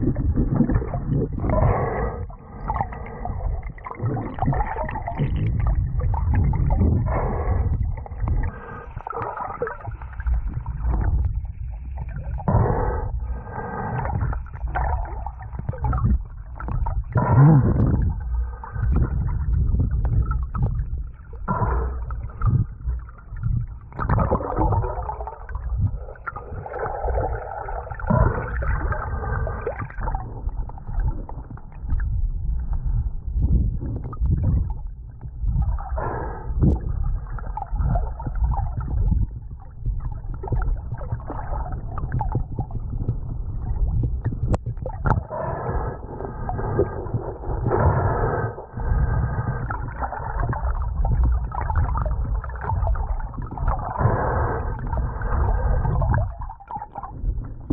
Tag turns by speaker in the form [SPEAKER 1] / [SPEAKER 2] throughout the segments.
[SPEAKER 1] Thank you.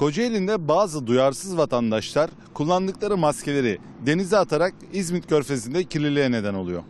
[SPEAKER 1] Kocaeli'nde bazı duyarsız vatandaşlar kullandıkları maskeleri denize atarak İzmit Körfezi'nde kirliliğe neden oluyor.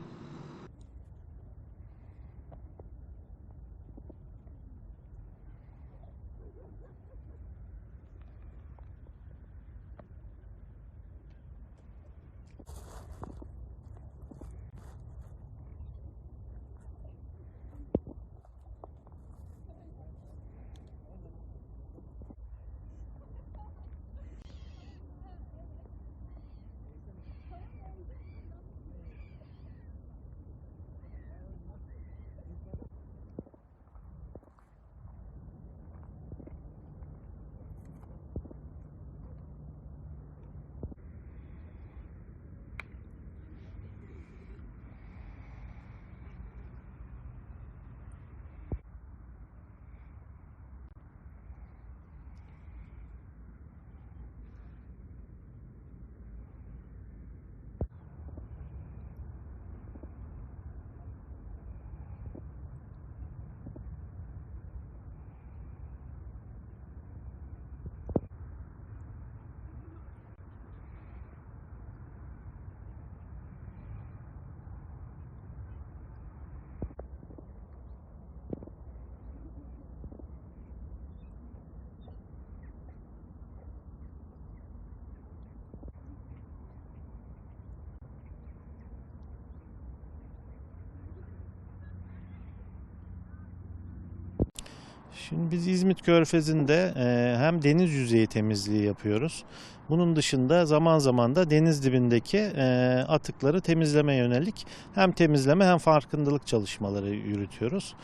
[SPEAKER 2] Şimdi biz İzmit Körfezi'nde e, hem deniz yüzeyi temizliği yapıyoruz. Bunun dışında zaman zaman da deniz dibindeki e, atıkları temizleme yönelik hem temizleme hem farkındalık çalışmaları yürütüyoruz.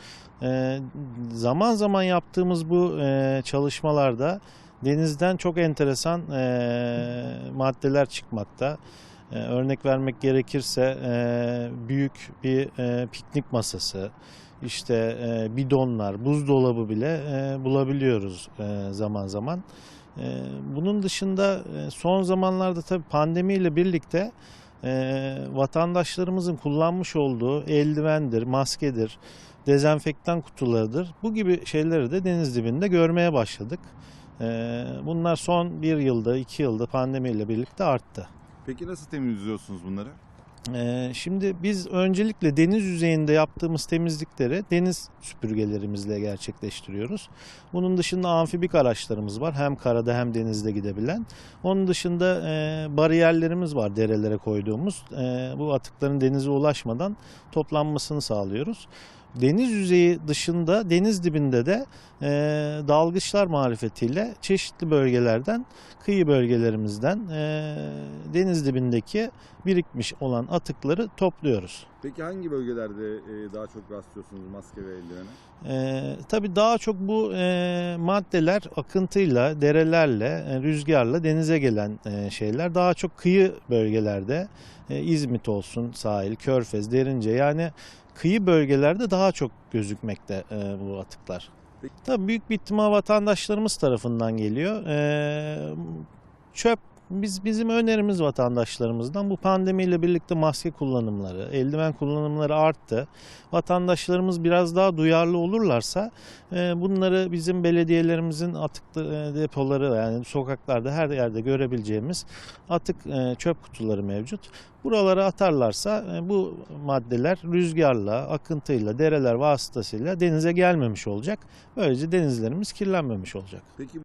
[SPEAKER 2] E, zaman zaman yaptığımız bu çalışmalarda denizden çok enteresan maddeler çıkmakta. Örnek vermek gerekirse büyük bir piknik masası, işte e, bidonlar, buzdolabı bile e, bulabiliyoruz e, zaman zaman. E, bunun dışında e, son zamanlarda tabii pandemiyle birlikte e, vatandaşlarımızın kullanmış olduğu eldivendir, maskedir, dezenfektan kutularıdır. Bu gibi şeyleri de deniz dibinde görmeye başladık. E, bunlar son bir yılda, iki yılda pandemiyle birlikte arttı.
[SPEAKER 1] Peki nasıl temizliyorsunuz bunları?
[SPEAKER 2] Ee, Şimdi biz öncelikle deniz yüzeyinde yaptığımız temizlikleri deniz süpürgelerimizle gerçekleştiriyoruz. Bunun dışında amfibik araçlarımız var. Hem karada hem denizde gidebilen. Onun dışında e, bariyerlerimiz var derelere koyduğumuz. E, bu atıkların denize ulaşmadan toplanmasını sağlıyoruz. Deniz yüzeyi dışında deniz dibinde de e, dalgıçlar marifetiyle çeşitli bölgelerden, kıyı bölgelerimizden e, deniz dibindeki birikmiş olan atıkları topluyoruz.
[SPEAKER 1] Peki hangi bölgelerde e, daha çok rastlıyorsunuz maske ve eldivene?
[SPEAKER 2] Ee, tabii daha çok bu e, maddeler akıntıyla, derelerle, e, rüzgarla denize gelen e, şeyler. Daha çok kıyı bölgelerde, e, İzmit olsun, sahil, Körfez, Derince yani kıyı bölgelerde daha çok gözükmekte e, bu atıklar.
[SPEAKER 1] Peki.
[SPEAKER 2] Tabii büyük bir ihtimal vatandaşlarımız tarafından geliyor. Ee, çöp biz bizim önerimiz vatandaşlarımızdan bu pandemiyle birlikte maske kullanımları, eldiven kullanımları arttı. Vatandaşlarımız biraz daha duyarlı olurlarsa e, bunları bizim belediyelerimizin atık e, depoları yani sokaklarda her yerde görebileceğimiz atık e, çöp kutuları mevcut. Buralara atarlarsa e, bu maddeler rüzgarla, akıntıyla, dereler vasıtasıyla denize gelmemiş olacak. Böylece denizlerimiz kirlenmemiş olacak.
[SPEAKER 1] Peki